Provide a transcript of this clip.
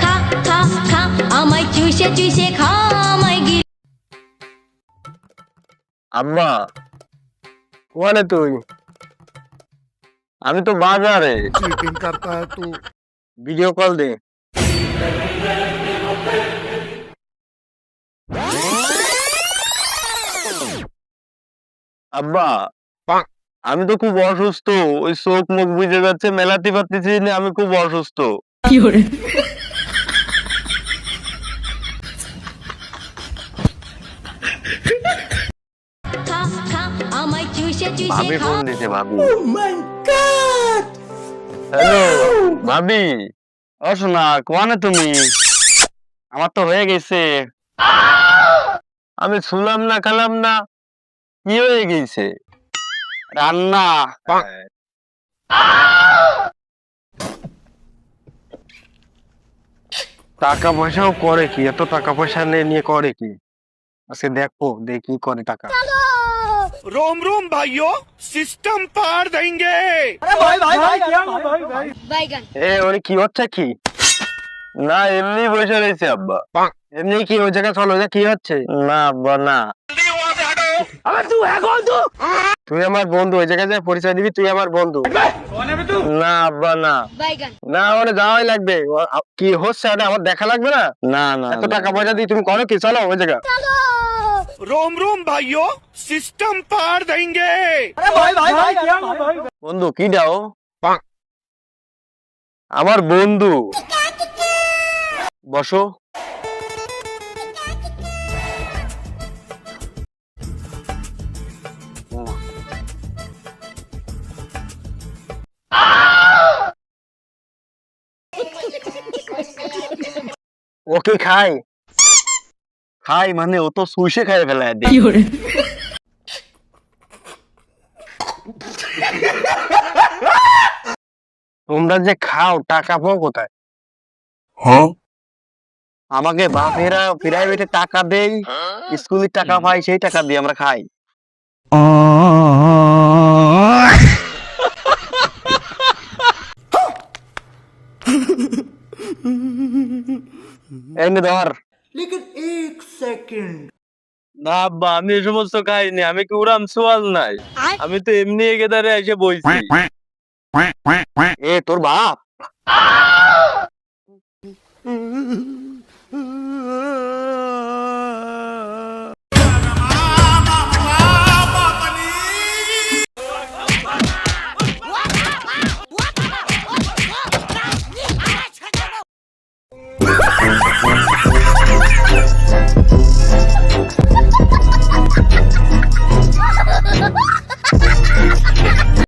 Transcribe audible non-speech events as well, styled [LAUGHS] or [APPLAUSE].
খা খা খা আমায় চুষে চুষে খা আমায় গিলে আম্মা কোয়ানে তুই আমি তো বাজারে चीटिंग करता है तू ভিডিও কল দে আব্বা পাক। আমি তো খুব অসুস্থ। ওই চোখ মুখ বুঝে যাচ্ছে মেলাতে পারতেছি না আমি খুব অসুস্থ। খা খা আমায় চুষে চুষে ভাবি। ফোন দিছে ভাবি হ্যালো ভাবি। ও শোনা কোয়ানে তুমি? আমার তো হয়ে গেছে। আমি শুনলাম না খেলাম না। কি হয়ে গেছে? রান্না। টাকা পয়সাও করে কি? এত টাকা পয়সা নিয়ে করে কি? আজকে দেখো দেখি করে টাকা। রোম রোম ভাইও সিস্টেম পার দেঙ্গে এ ওরে কি হচ্ছে কি? না এমনি বসে রয়েছে আব্বা। এমনি কি ওই জায়গায় চলো কি হচ্ছে? না আব্বা না। তুই এখন তুই তুই আমার বন্ধু ওই জায়গায় যা পরিচয় দিবি তুই আমার বন্ধু। না আব্বা না। না মানে যাওয়াই লাগবে। কি হচ্ছে ওটা আমার দেখা লাগবে না? না না এত টাকা পয়সা দিয়ে তুমি করো কি? চলো ওই জায়গা। রোম রোম ভাইও সিস্টেম পার দেঙ্গে বন্ধু কি দাও? আমার বন্ধু। বসো। ও কি খায়? খাই মানে ও তো সুইসে খাই ফেলায় দে তোমরা যে খাও টাকা পাও কোথায়? আমাকে বাপেরা প্রাইভেটে টাকা দেই স্কুলের টাকা পাই সেই টাকা দিয়ে আমরা খাই। [LAUGHS] এনে ধর। না আব্বা আমি এ সমস্ত খাইনি আমি কি উড়াম সোয়াল নাই? আমি তো এমনি একেদারে এসে বইছি। এ তোর বাপ?